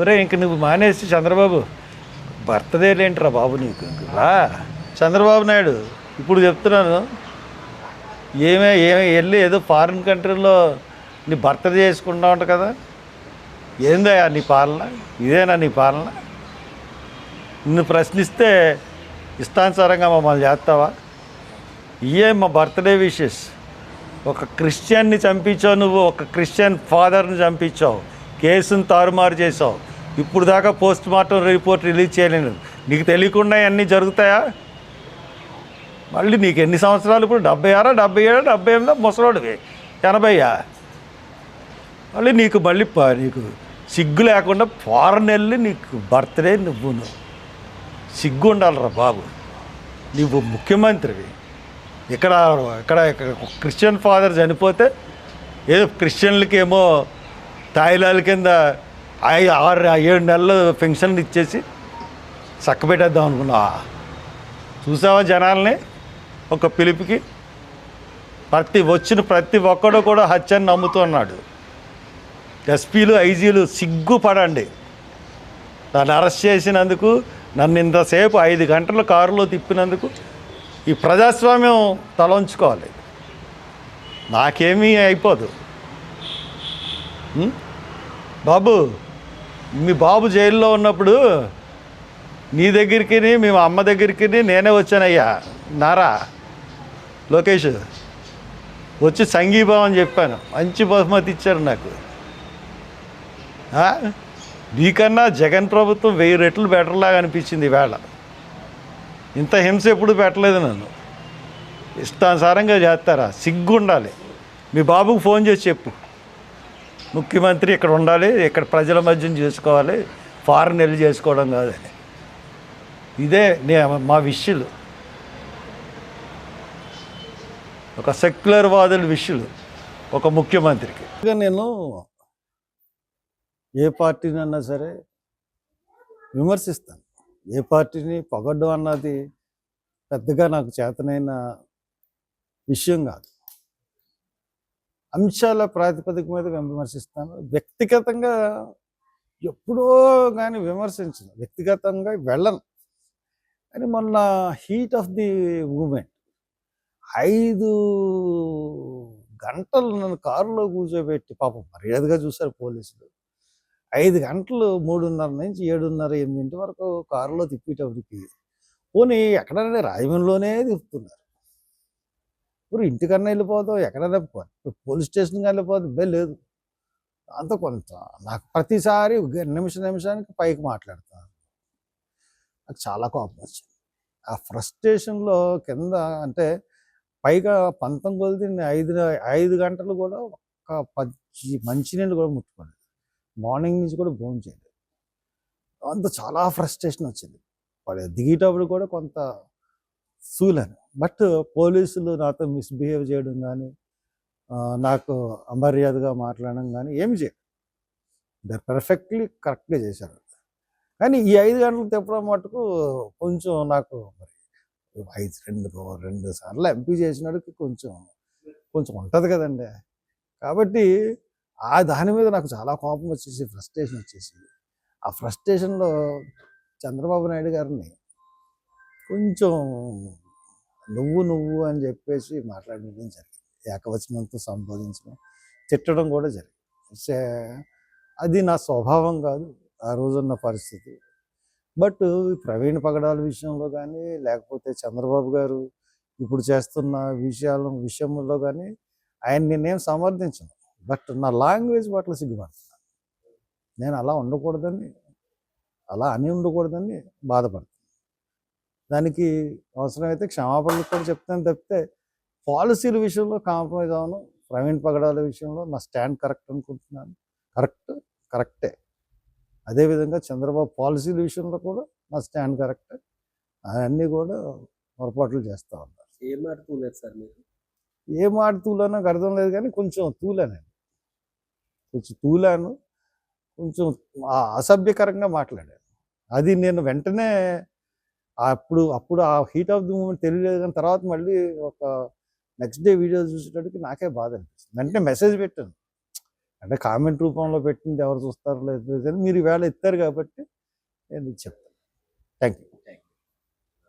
ఒరే ఇంక నువ్వు మానేసి చంద్రబాబు బర్త్డే లేంటిరా బాబు నీకు? రా. చంద్రబాబు నాయుడు ఇప్పుడు చెప్తున్నాను. ఏమే ఏమే వెళ్ళి ఏదో ఫారిన్ కంట్రీలో నీ బర్త్డే చేసుకుంటా ఉంటా కదా. ఏందయ్యా నీ పాలన? ఇదేనా నీ పాలన? నిన్ను ప్రశ్నిస్తే ఇష్టానుసారంగా మమ్మల్ని చేస్తావా? ఇయే మా బర్త్డే విషెస్ ఒక క్రిస్టియన్ని చంపించావు నువ్వు ఒక క్రిస్టియన్ ఫాదర్ని చంపించావు. కేసును తారుమారు చేసావు ఇప్పుడు దాకా పోస్ట్ మార్టం రిపోర్ట్ రిలీజ్ చేయలేను నీకు తెలియకుండా అన్నీ జరుగుతాయా? మళ్ళీ నీకు ఎన్ని సంవత్సరాలు? ఇప్పుడు డెబ్బై ఆరా డెబ్బై ఏడా డెబ్బై ఎనిమిదా? ముసలోడివి. ఎనభైయా? మళ్ళీ నీకు మళ్ళీ ప- నీకు సిగ్గు లేకుండా ఫారెన్ వెళ్ళి నీకు బర్త్డే నువ్వు. నువ్వు సిగ్గు ఉండాలరా బాబు. నువ్వు ముఖ్యమంత్రివి. ఇక్కడ ఇక్కడ ఇక్కడ క్రిస్టియన్ ఫాదర్ చనిపోతే ఏదో క్రిస్టియన్లకి ఏమో తాయిలాల కింద ఐ- ఆరు ఏడు నెలలు పెన్షన్లు ఇచ్చేసి చక్కబెట్టేద్దాం అనుకున్నా. చూసావా జనాల్ని? ఒక పిలుపుకి. ప్రతి వచ్చిన ప్రతి ఒక్కడు కూడా హత్యని నమ్ముతున్నాడు ఎస్పీలు ఐజీలు సిగ్గుపడండి. నన్ను అరెస్ట్ చేసినందుకు నన్ను ఇంతసేపు ఐదు గంటలు కారులో తిప్పినందుకు ఈ ప్రజాస్వామ్యం తలంచుకోవాలి నాకేమీ అయిపోదు. బాబు మీ బాబు జైల్లో ఉన్నప్పుడు నీ దగ్గరికి మీ అమ్మ దగ్గరికి నేనే వచ్చానయ్యా. నారా లోకేష్ వచ్చి సంఘీభావం చెప్పాను. మంచి బహుమతి ఇచ్చారు నాకు. నీకన్నా జగన్ ప్రభుత్వం వెయ్యి రెట్లు బెటర్లాగా అనిపించింది వేళ. ఇంత హింస ఎప్పుడు పెట్టలేదు నన్ను. ఇష్టానుసారంగా చేస్తారా? సిగ్గు ఉండాలి మీ బాబుకు ఫోన్ చేసి చెప్పు. ముఖ్యమంత్రి ఇక్కడ ఉండాలి ఇక్కడ ప్రజల మధ్యం చేసుకోవాలి ఫారెన్ వెళ్ళి చేసుకోవడం కాదని. ఇదే నే మా విషయులు. ఒక సెక్యులర్ వాదుల విషయులు ఒక ముఖ్యమంత్రికి. ఇక నేను ఏ పార్టీనన్నా సరే విమర్శిస్తాను. ఏ పార్టీని పొగడ్డం అన్నది పెద్దగా నాకు చేతనైన విషయం కాదు. అంశాల ప్రాతిపదిక మీద విమర్శిస్తాను. వ్యక్తిగతంగా ఎప్పుడో కానీ విమర్శించను. వ్యక్తిగతంగా వెళ్ళను. కానీ మొన్న హీట్ ఆఫ్ ది మూమెంట్ ఐదు గంటలు నన్ను కారులో కూర్చోబెట్టి పాపం మర్యాదగా చూశారు పోలీసులు. ఐదు గంటలు మూడున్నర నుంచి ఏడున్నర ఎనిమిదింటి వరకు కారులో తిప్పేటప్పటికి పోనీ ఎక్కడైనా రాజమండ్రిలోనే తిప్పుతున్నారు. ఇప్పుడు ఇంటికన్నా వెళ్ళిపోతావు ఎక్కడ తప్పుకో పోలీస్ స్టేషన్కి వెళ్ళిపోతావు బే లేదు. అంత కొంత నాకు ప్రతిసారి నిమిషం నిమిషానికి పైకి మాట్లాడతాను నాకు చాలా కోపం వచ్చింది. ఆ ఫ్రస్ట్రేషన్లో కింద అంటే పైగా పంతం కొలిది ఐదు ఐదు గంటలు కూడా ఒక్క పచ్చి మంచినీళ్ళు కూడా ముట్టుకోలేదు. మార్నింగ్ నుంచి కూడా భోజనం చేయలేదు అంత చాలా ఫ్రస్ట్రేషన్ వచ్చింది. వాడు దిగేటప్పుడు కూడా కొంత చూలేను బట్ పోలీసులు నాతో మిస్బిహేవ్ చేయడం కానీ నాకు అమర్యాదగా మాట్లాడడం కానీ ఏమి చేయరు. దే పర్ఫెక్ట్లీ కరెక్ట్గా చేశారు. కానీ ఈ ఐదు గంటలు తిప్పడం మటుకు కొంచెం నాకు మరి ఐదు రెండు రెండు సార్లు ఎంపీ చేసినాడికి కొంచెం కొంచెం ఉంటుంది కదండి. కాబట్టి ఆ దాని మీద నాకు చాలా కోపం వచ్చేసి ఫ్రస్ట్రేషన్ వచ్చేసి ఆ ఫ్రస్ట్రేషన్లో చంద్రబాబు నాయుడు గారిని కొంచెం నువ్వు నువ్వు అని చెప్పేసి మాట్లాడడం జరిగింది. ఏకవచనంతో సంబోధించడం తిట్టడం కూడా జరిగింది. సే- అది నా స్వభావం కాదు ఆ రోజున్న పరిస్థితి. బట్ ప్రవీణ్ పగడాల విషయంలో కానీ లేకపోతే చంద్రబాబు గారు ఇప్పుడు చేస్తున్న విషయాల విషయంలో కానీ ఆయన నేనేం సమర్థించను. బట్ నా లాంగ్వేజ్ పట్ల సిగ్గుపడుతున్నాను నేను అలా ఉండకూడదని అలా అని ఉండకూడదని బాధపడుతున్నాను దానికి అవసరమైతే క్షమాపణలు కూడా చెప్తాను తప్పితే పాలసీల విషయంలో కాంప్రమైజ్ అవను ప్రవీణ్ పగడాల విషయంలో నా స్టాండ్ కరెక్ట్ అనుకుంటున్నాను. కరెక్ట్ కరెక్టే. అదేవిధంగా చంద్రబాబు పాలసీల విషయంలో కూడా నా స్టాండ్ కరెక్ట్. అవన్నీ కూడా పొరపాట్లు చేస్తూ ఉన్నారు. ఏం మాట తూలేరు సార్ మీరు? ఏ మాట తూలానో నాకు అర్థం లేదు కానీ కొంచెం తూలానండి. కొంచెం తూలాను. కొంచెం అసభ్యకరంగా మాట్లాడాను. అది నేను వెంటనే అప్పుడు అప్పుడు ఆ హీట్ ఆఫ్ ది మూమెంట్ తెలియలేదు కానీ తర్వాత మళ్ళీ ఒక నెక్స్ట్ డే వీడియో చూసేటప్పటికి నాకే బాధ అనిపిస్తుంది. వెంటనే మెసేజ్ పెట్టాను. అంటే కామెంట్ రూపంలో పెట్టింది ఎవరు చూస్తారో లేదు కానీ మీరు ఈవేళ ఎత్తారు కాబట్టి నేను చెప్తాను. Thank you